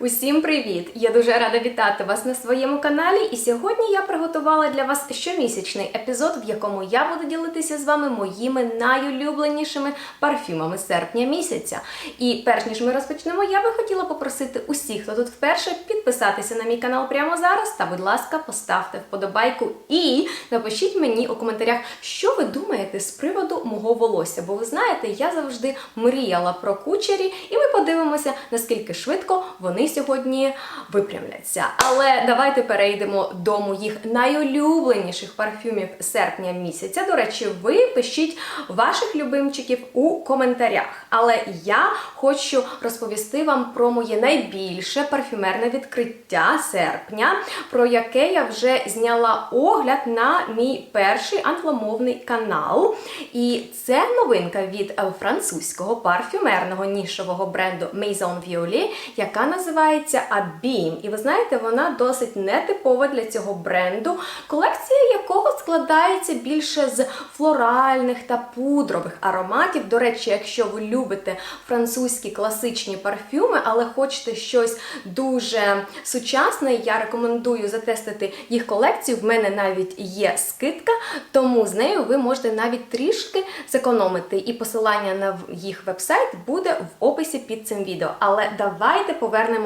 Усім привіт! Я дуже рада вітати вас на своєму каналі. І сьогодні я приготувала для вас щомісячний епізод, в якому я буду ділитися з вами моїми найулюбленішими парфюмами серпня місяця. І перш ніж ми розпочнемо, я би хотіла попросити усіх, хто тут вперше, підписатися на мій канал прямо зараз. Та, будь ласка, поставте вподобайку і напишіть мені у коментарях, що ви думаєте з приводу мого волосся. Бо ви знаєте, я завжди мріяла про кучері, і ми подивимося, наскільки швидко вони сьогодні випрямляться. Але давайте перейдемо до моїх найулюбленіших парфюмів серпня місяця. До речі, ви пишіть ваших любимчиків у коментарях. Але я хочу розповісти вам про моє найбільше парфюмерне відкриття серпня, про яке я вже зняла огляд на мій перший англомовний канал. І це новинка від французького парфюмерного нішового бренду Maison Violet, яка називається Abim. І ви знаєте, вона досить нетипова для цього бренду, колекція якого складається більше з флоральних та пудрових ароматів. До речі, якщо ви любите французькі класичні парфюми, але хочете щось дуже сучасне, я рекомендую затестити їх колекцію. В мене навіть є скидка, тому з нею ви можете навіть трішки зекономити. І посилання на їх вебсайт буде в описі під цим відео. Але давайте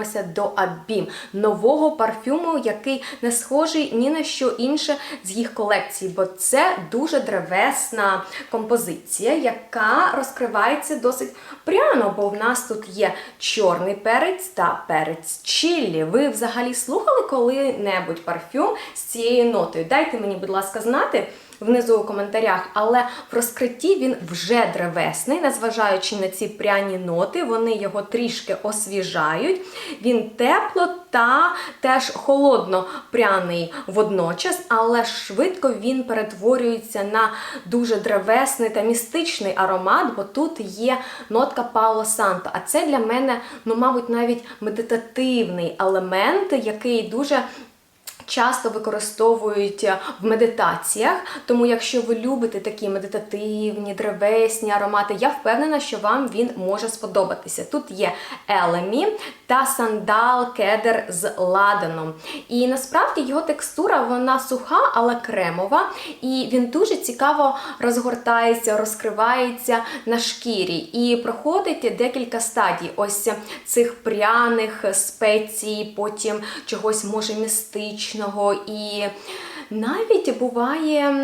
повернемося до Abim, нового парфюму, який не схожий ні на що інше з їх колекції, бо це дуже древесна композиція, яка розкривається досить пряно, бо в нас тут є чорний перець та перець чіллі. Ви взагалі слухали коли-небудь парфюм з цією нотою? Дайте мені, будь ласка, знати внизу у коментарях, але в розкритті він вже древесний, незважаючи на ці пряні ноти, вони його трішки освіжають. Він тепло та теж холодно пряний водночас, але швидко він перетворюється на дуже древесний та містичний аромат, бо тут є нотка Пауло Санто. А це для мене, ну, мабуть, навіть медитативний елемент, який дуже часто використовують в медитаціях. Тому, якщо ви любите такі медитативні, древесні аромати, я впевнена, що вам він може сподобатися. Тут є елемі та сандал кедр з ладаном. І насправді його текстура вона суха, але кремова, і він дуже цікаво розгортається, розкривається на шкірі і проходить декілька стадій. Ось цих пряних спецій, потім чогось може містичного і навіть буває.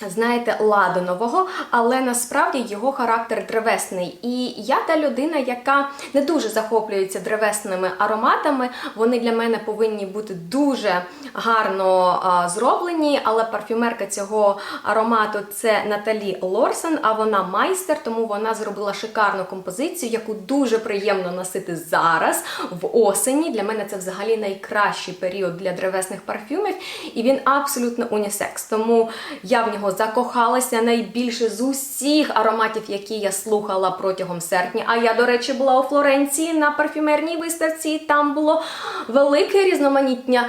Знаєте, ладанового, але насправді його характер древесний. І я та людина, яка не дуже захоплюється древесними ароматами, вони для мене повинні бути дуже гарно а, зроблені. Але парфюмерка цього аромату це Наталі Лорсен, а вона майстер, тому вона зробила шикарну композицію, яку дуже приємно носити зараз, в осені. Для мене це взагалі найкращий період для древесних парфюмів, і він абсолютно унісекс. Тому я в нього закохалася найбільше з усіх ароматів, які я слухала протягом серпня. А я, до речі, була у Флоренції на парфюмерній виставці. Там було велике різноманіття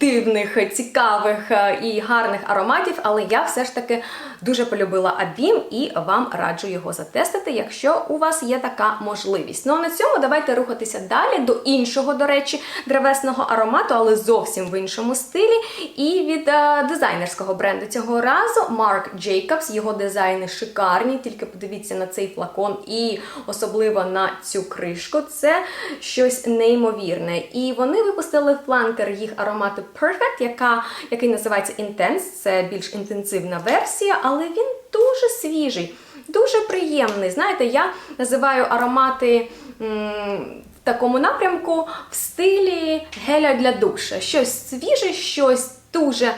дивних, цікавих е, і гарних ароматів. Але я все ж таки дуже полюбила Абім і вам раджу його затестити, якщо у вас є така можливість. Ну а на цьому давайте рухатися далі до іншого, до речі, древесного аромату, але зовсім в іншому стилі. І від е, дизайнерського бренду цього разу Marc Jacobs. Його дизайни шикарні, тільки подивіться на цей флакон і особливо на цю кришку. Це щось неймовірне. І вони випустили фланкер їх аромату Perfect, яка, який називається Intense. Це більш інтенсивна версія, але він дуже свіжий, дуже приємний. Знаєте, я називаю аромати. М в такому напрямку в стилі геля для душа. Щось свіже, щось дуже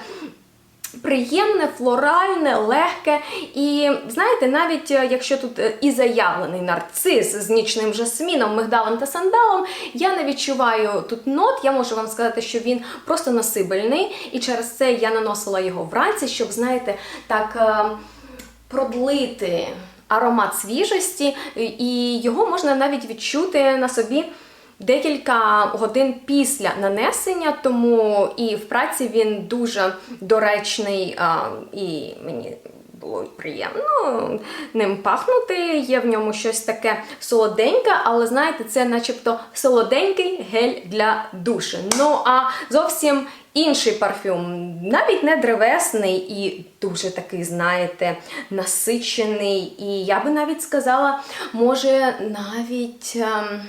Приємне, флоральне, легке. І знаєте, навіть е, якщо тут е, і заявлений нарцис з нічним жасміном, мигдалом та сандалом, я не відчуваю тут нот. Я можу вам сказати, що він просто носибельний. І через це я наносила його вранці, щоб, знаєте, так е, продлити аромат свіжості, і його можна навіть відчути на собі декілька годин після нанесення, тому і в праці він дуже доречний, і мені було приємно ним пахнути. Є в ньому щось таке солоденьке, але знаєте, це начебто солоденький гель для душі. Ну а зовсім інший парфюм, навіть не древесний і дуже такий, знаєте, насичений. І я би навіть сказала, може, навіть. ем,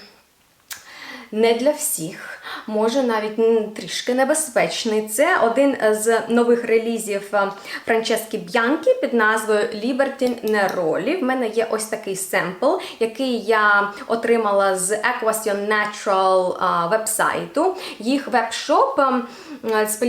не для всіх, може навіть трішки небезпечний. Це один з нових релізів е, Франчески Б'янкі під назвою Libertine Neroli. В мене є ось такий семпл, який я отримала з Equation Natural вебсайту. Їх веб-шоп ем,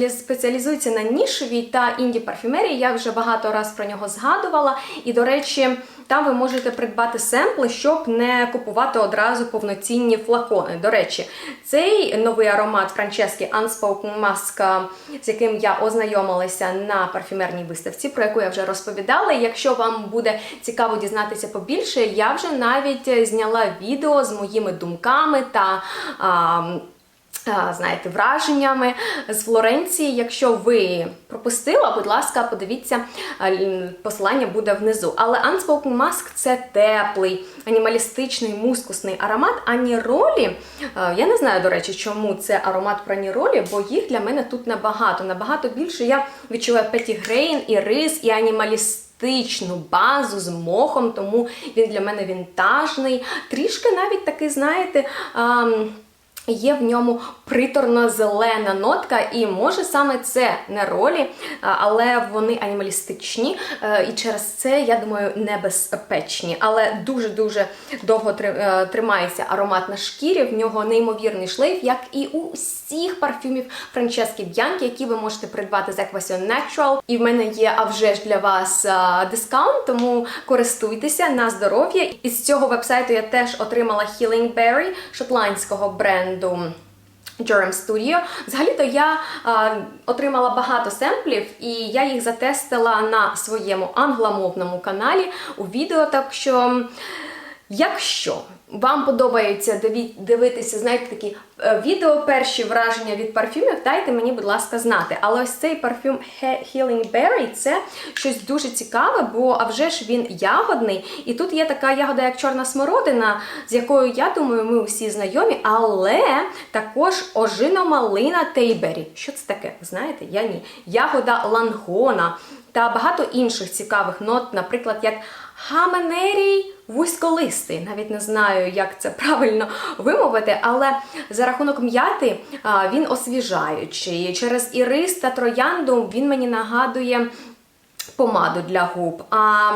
спеціалізується на нішевій та інді парфюмерії. Я вже багато раз про нього згадувала. І, до речі, там ви можете придбати семпли, щоб не купувати одразу повноцінні флакони. До речі, цей новий аромат Франчески Unspoken Mask, з яким я ознайомилася на парфюмерній виставці, про яку я вже розповідала. Якщо вам буде цікаво дізнатися побільше, я вже навіть зняла відео з моїми думками та. А, знаєте, враженнями з Флоренції. Якщо ви пропустила, будь ласка, подивіться, посилання буде внизу. Але Unspoken Mask – це теплий, анімалістичний, мускусний аромат. А ніролі, я не знаю, до речі, чому це аромат про ніролі, бо їх для мене тут набагато, набагато більше. Я відчуваю петігрейн і рис, і анімалістичну базу з мохом, тому він для мене вінтажний. Трішки навіть такий, знаєте. Є в ньому приторно-зелена нотка, і може саме це не ролі, але вони анімалістичні, е, і через це, я думаю, небезпечні. Але дуже-дуже довго е, тримається аромат на шкірі. В нього неймовірний шлейф, як і у всіх парфюмів Франчески Б'янки, які ви можете придбати з Equation Natural. І в мене є а вже ж для вас а, дискаунт, тому користуйтеся на здоров'я. Із цього вебсайту я теж отримала Healing Berry шотландського бренду. Durham Studio. Взагалі-то я а, отримала багато семплів, і я їх затестила на своєму англомовному каналі у відео. Так що, якщо вам подобається дивитися, знаєте, такі е, відео, перші враження від парфюмів, дайте мені, будь ласка, знати. Але ось цей парфюм Healing Berry це щось дуже цікаве, бо а вже ж він ягодний. І тут є така ягода, як чорна смородина, з якою я думаю, ми усі знайомі, але також ожино-малина Тейбері. Що це таке? Знаєте? Я ні. Ягода лангона та багато інших цікавих нот, наприклад, як Хаменерій вузьколистий. Навіть не знаю, як це правильно вимовити, але за рахунок м'яти він освіжаючий. Через ірис та троянду він мені нагадує помаду для губ. А,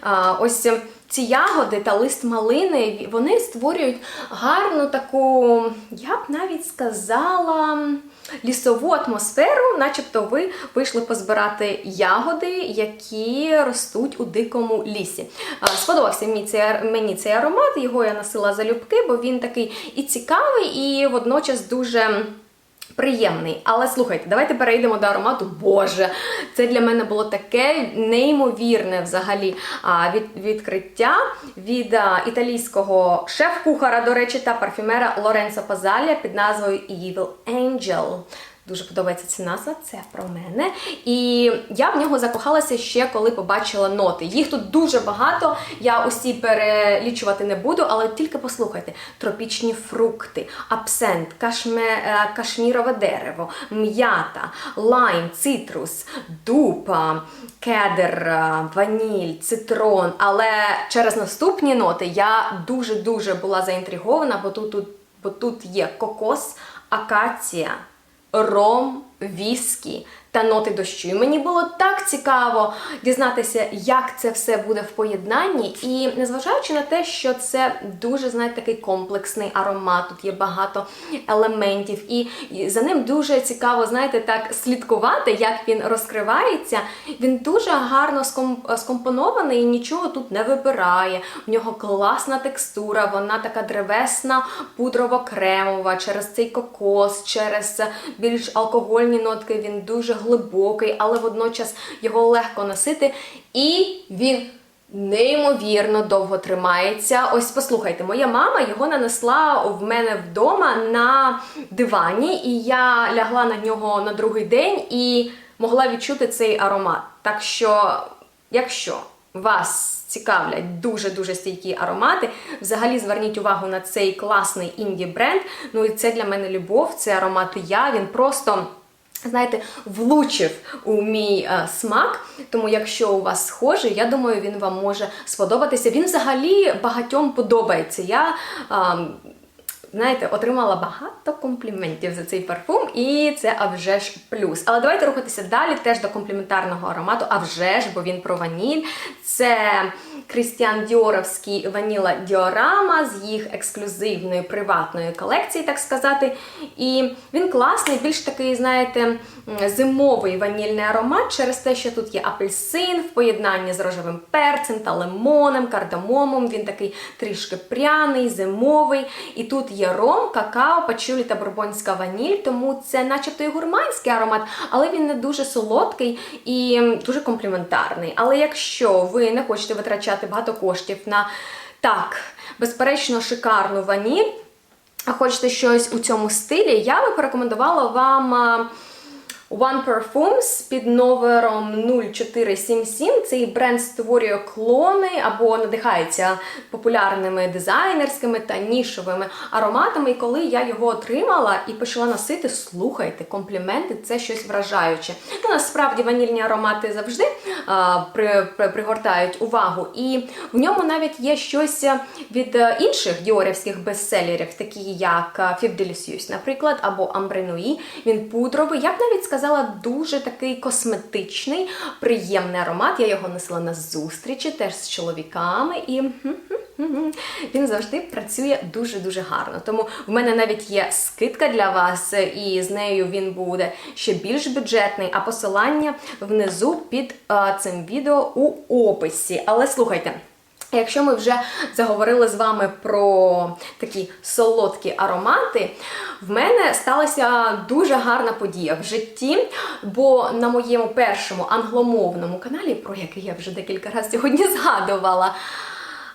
а ось ці ягоди та лист малини вони створюють гарну таку, я б навіть сказала. Лісову атмосферу, начебто ви вийшли позбирати ягоди, які ростуть у дикому лісі. Сподобався мені цей, аромат, його я носила залюбки, бо він такий і цікавий, і водночас дуже приємний. Але слухайте, давайте перейдемо до аромату. Боже, це для мене було таке неймовірне взагалі від, відкриття від італійського шеф-кухара, до речі, та парфюмера Лоренцо Пазалія під назвою Evil Angel. Дуже подобається ця назва, це про мене. І я в нього закохалася ще коли побачила ноти. Їх тут дуже багато. Я усі перелічувати не буду, але тільки послухайте: тропічні фрукти, абсент, кашме, е, кашмірове дерево, м'ята, лайм, цитрус, дуб, кедр, ваніль, цитрон. Але через наступні ноти я дуже дуже була заінтригована, бо тут, бо тут є кокос, акація ром, віскі та ноти дощу. І мені було так цікаво дізнатися, як це все буде в поєднанні. І незважаючи на те, що це дуже, знаєте, такий комплексний аромат, тут є багато елементів, і за ним дуже цікаво, знаєте, так слідкувати, як він розкривається. Він дуже гарно скомпонований і нічого тут не вибирає. В нього класна текстура, вона така древесна, пудрово-кремова, через цей кокос, через більш алкогольні нотки. Він дуже глибокий, але водночас його легко носити. І він. Неймовірно довго тримається. Ось послухайте, моя мама його нанесла в мене вдома на дивані, і я лягла на нього на другий день і могла відчути цей аромат. Так що якщо вас цікавлять дуже-дуже стійкі аромати, взагалі зверніть увагу на цей класний інді бренд. Ну і це для мене любов, це аромат я. Він просто. Знаєте, влучив у мій е, смак, тому якщо у вас схожий, я думаю, він вам може сподобатися. Він взагалі багатьом подобається. Я е, знаєте, отримала багато компліментів за цей парфум, і це а вже ж плюс. Але давайте рухатися далі теж до компліментарного аромату, а вже ж, бо він про ваніль. Це Крістіан Діоровський ваніла Діорама з їх ексклюзивної приватної колекції, так сказати. І він класний, більш такий, знаєте, зимовий ванільний аромат через те, що тут є апельсин в поєднанні з рожевим перцем та лимоном, кардамомом. Він такий трішки пряний, зимовий. І тут є ром, какао, пачулі та бурбонська ваніль, тому це, начебто, і гурманський аромат, але він не дуже солодкий і дуже компліментарний. Але якщо ви не хочете витрачати багато коштів на так, безперечно, шикарну ваніль, а хочете щось у цьому стилі, я би порекомендувала вам. One Perfumes під номером 0477. Цей бренд створює клони або надихається популярними дизайнерськими та нішовими ароматами. І коли я його отримала і почала носити, слухайте, компліменти це щось вражаюче. Ну, Насправді ванільні аромати завжди а, при, при, пригортають увагу. І в ньому навіть є щось від інших діорівських бестселерів, такі як Fib Delicious, наприклад, або Nuit. Він пудровий. Я б навіть сказала сказала, дуже такий косметичний, приємний аромат. Я його носила на зустрічі теж з чоловіками, і він завжди працює дуже-дуже гарно. Тому в мене навіть є скидка для вас, і з нею він буде ще більш бюджетний, а посилання внизу під а, цим відео у описі. Але слухайте. Якщо ми вже заговорили з вами про такі солодкі аромати, в мене сталася дуже гарна подія в житті, бо на моєму першому англомовному каналі, про який я вже декілька разів сьогодні згадувала,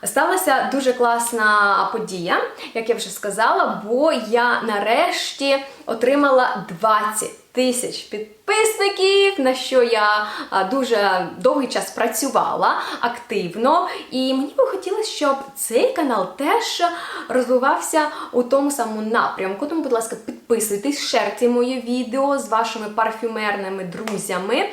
сталася дуже класна подія, як я вже сказала, бо я нарешті отримала 20 тисяч підписників, на що я дуже довгий час працювала активно. І мені би хотілося, щоб цей канал теж розвивався у тому самому напрямку. Тому, будь ласка, підписуйтесь, шерте моє відео з вашими парфюмерними друзями.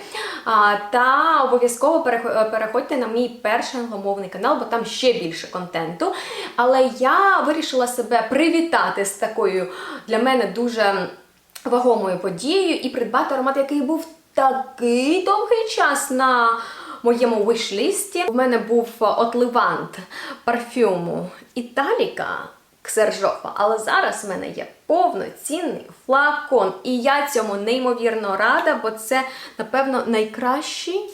Та обов'язково переходьте на мій перший англомовний канал, бо там ще більше контенту. Але я вирішила себе привітати з такою для мене дуже вагомою подією і придбати аромат, який був такий довгий час на моєму виш-лісті. У мене був отливант парфюму Італіка. Ксержофа, але зараз в мене є повноцінний флакон, і я цьому неймовірно рада, бо це, напевно, найкращий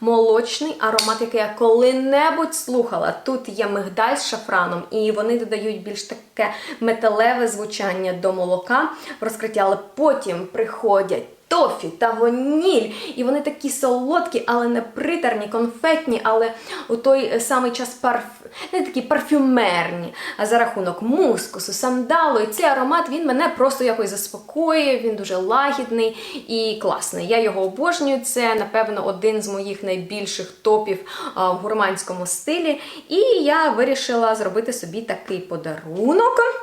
молочний аромат, який я коли-небудь слухала. Тут є мигдаль з шафраном, і вони додають більш таке металеве звучання до молока в розкриття, але потім приходять тофі та ваніль. І вони такі солодкі, але не притерні, конфетні, але у той самий час парф... не такі парфюмерні. А за рахунок мускусу, сандалу. І цей аромат він мене просто якось заспокоює, він дуже лагідний і класний. Я його обожнюю. Це, напевно, один з моїх найбільших топів в гурманському стилі. І я вирішила зробити собі такий подарунок.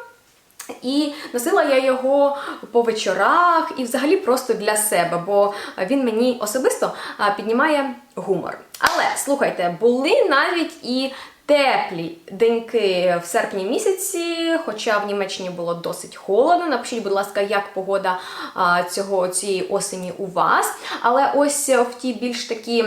І носила я його по вечорах і взагалі просто для себе, бо він мені особисто піднімає гумор. Але слухайте, були навіть і теплі деньки в серпні місяці, хоча в Німеччині було досить холодно. Напишіть, будь ласка, як погода цього цієї осені у вас. Але ось в ті більш такі.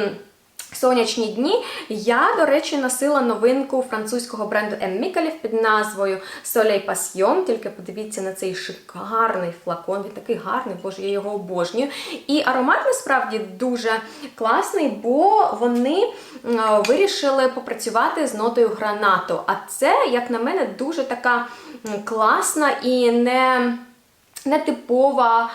Сонячні дні я, до речі, носила новинку французького бренду. Michelif під назвою Soleil Passion. Тільки подивіться на цей шикарний флакон. Він такий гарний, боже, я його обожнюю. І аромат насправді дуже класний, бо вони вирішили попрацювати з нотою гранату. А це, як на мене, дуже така класна і не типова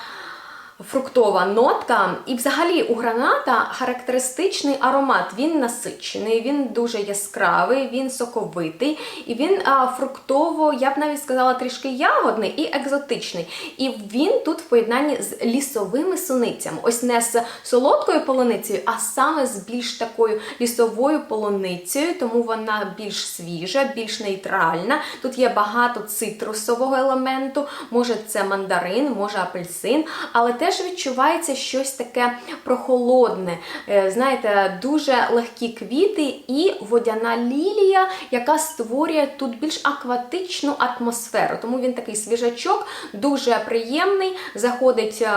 фруктова нотка. І взагалі у граната характеристичний аромат. Він насичений, він дуже яскравий, він соковитий, і він а, фруктово, я б навіть сказала, трішки ягодний і екзотичний. І він тут в поєднанні з лісовими суницями. Ось не з солодкою полуницею, а саме з більш такою лісовою полуницею, тому вона більш свіжа, більш нейтральна. Тут є багато цитрусового елементу, може це мандарин, може апельсин, але теж відчувається щось таке прохолодне. Е, Знаєте, дуже легкі квіти і водяна лілія, яка створює тут більш акватичну атмосферу. Тому він такий свіжачок, дуже приємний, заходить.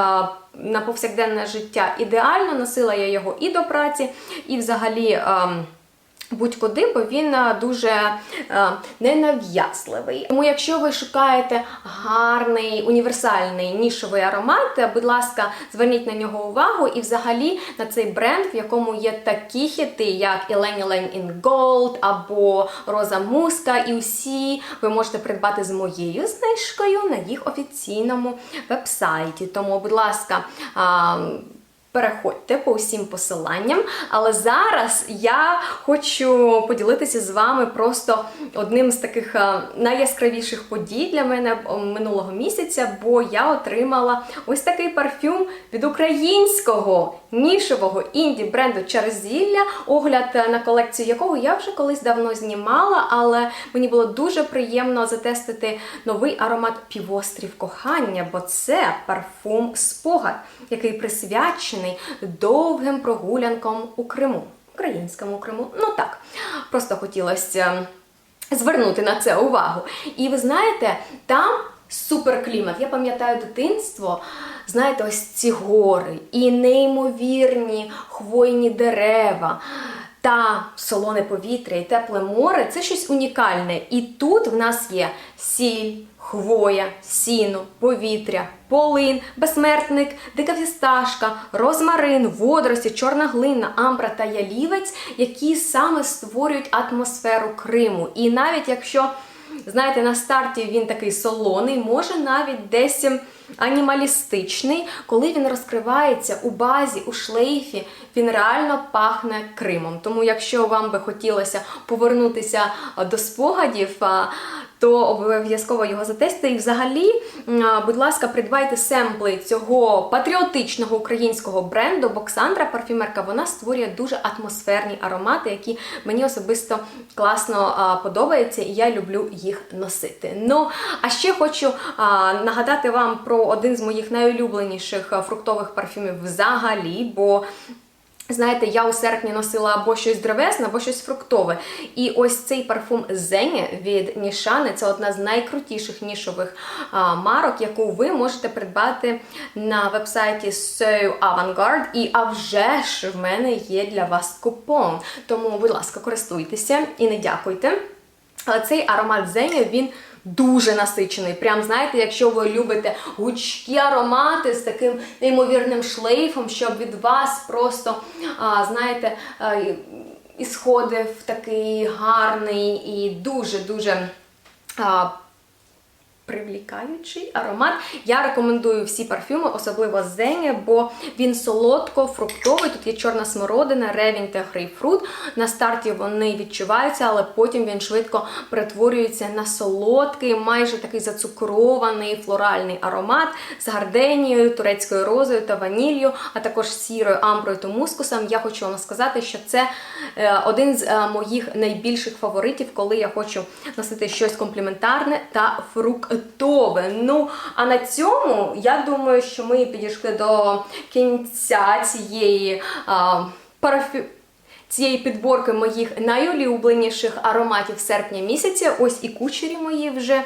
На повсякденне життя ідеально носила я його і до праці, і взагалі. ем, Будь-куди, бо він дуже а, ненав'язливий. Тому, якщо ви шукаєте гарний універсальний нішовий аромат, е, будь ласка, зверніть на нього увагу і взагалі на цей бренд, в якому є такі хіти, як Elaine Elaine in Gold або Роза Муска, і усі ви можете придбати з моєю знижкою на їх офіційному вебсайті. Тому, будь ласка, а, Переходьте по усім посиланням, але зараз я хочу поділитися з вами просто одним з таких е, найяскравіших подій для мене е, минулого місяця, бо я отримала ось такий парфюм від українського нішевого інді бренду Чарзілля, огляд е, на колекцію якого я вже колись давно знімала, але мені було дуже приємно затестити новий аромат півострів кохання, бо це парфум спогад, який присвячений довгим прогулянкам у Криму. Українському Криму. Ну так, просто хотілося звернути на це увагу. І ви знаєте, там суперклімат. Я пам'ятаю дитинство, знаєте, ось ці гори і неймовірні хвойні дерева. Та солоне повітря і тепле море це щось унікальне. І тут в нас є сіль, хвоя, сіно, повітря, полин, безсмертник, дика фісташка, розмарин, водорості, чорна глина, амбра та ялівець, які саме створюють атмосферу Криму. І навіть якщо Знаєте, на старті він такий солоний, може навіть десь анімалістичний. Коли він розкривається у базі, у шлейфі, він реально пахне Кримом. Тому, якщо вам би хотілося повернутися до спогадів, то обов'язково його затестите. І взагалі, будь ласка, придбайте семпли цього патріотичного українського бренду Боксандра парфюмерка. Вона створює дуже атмосферні аромати, які мені особисто класно подобаються, і я люблю їх носити. Ну, а ще хочу а, нагадати вам про один з моїх найулюбленіших фруктових парфюмів взагалі, бо Знаєте, я у серпні носила або щось древесне, або щось фруктове. І ось цей парфум Зеня від Нішани це одна з найкрутіших нішових а, марок, яку ви можете придбати на вебсайті So Avantgarde. І а вже ж в мене є для вас купон. Тому, будь ласка, користуйтеся і не дякуйте. Але цей аромат Зеня, він дуже насичений. Прям знаєте, якщо ви любите гучкі аромати з таким неймовірним шлейфом, щоб від вас просто, а, знаєте, а, ісходив такий гарний і дуже-дуже. Привлікаючий аромат. Я рекомендую всі парфюми, особливо Зеня, бо він солодко-фруктовий. Тут є чорна смородина, ревінь та грейпфрут. На старті вони відчуваються, але потім він швидко перетворюється на солодкий, майже такий зацукрований флоральний аромат з гарденією, турецькою розою та ванілью, а також сірою амброю та мускусом. Я хочу вам сказати, що це е, один з е, моїх найбільших фаворитів, коли я хочу носити щось компліментарне та фруктове. Ну, а на цьому я думаю, що ми підійшли до кінця цієї а, парафі... Цієї підборки моїх найулюбленіших ароматів серпня місяця. Ось і кучері мої вже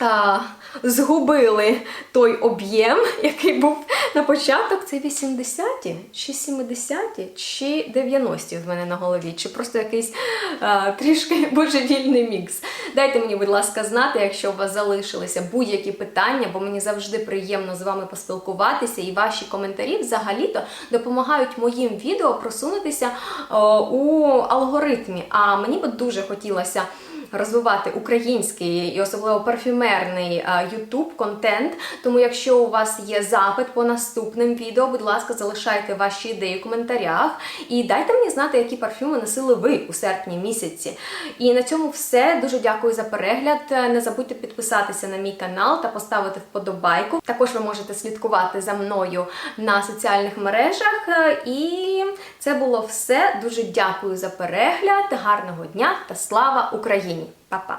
а, згубили той об'єм, який був на початок. Це 80-ті, чи 70-ті, чи 90-ті в мене на голові, чи просто якийсь а, трішки божевільний мікс. Дайте мені, будь ласка, знати, якщо у вас залишилися будь-які питання, бо мені завжди приємно з вами поспілкуватися, і ваші коментарі взагалі-то допомагають моїм відео просунутися о, у алгоритмі. А мені би дуже хотілося розвивати український і особливо парфюмерний YouTube контент. Тому, якщо у вас є запит по наступним відео, будь ласка, залишайте ваші ідеї в коментарях і дайте мені знати, які парфюми носили ви у серпні місяці. І на цьому все. Дуже дякую за перегляд. Не забудьте підписатися на мій канал та поставити вподобайку. Також ви можете слідкувати за мною на соціальних мережах. І це було все. Дуже дякую за перегляд. Гарного дня та слава Україні! Papá.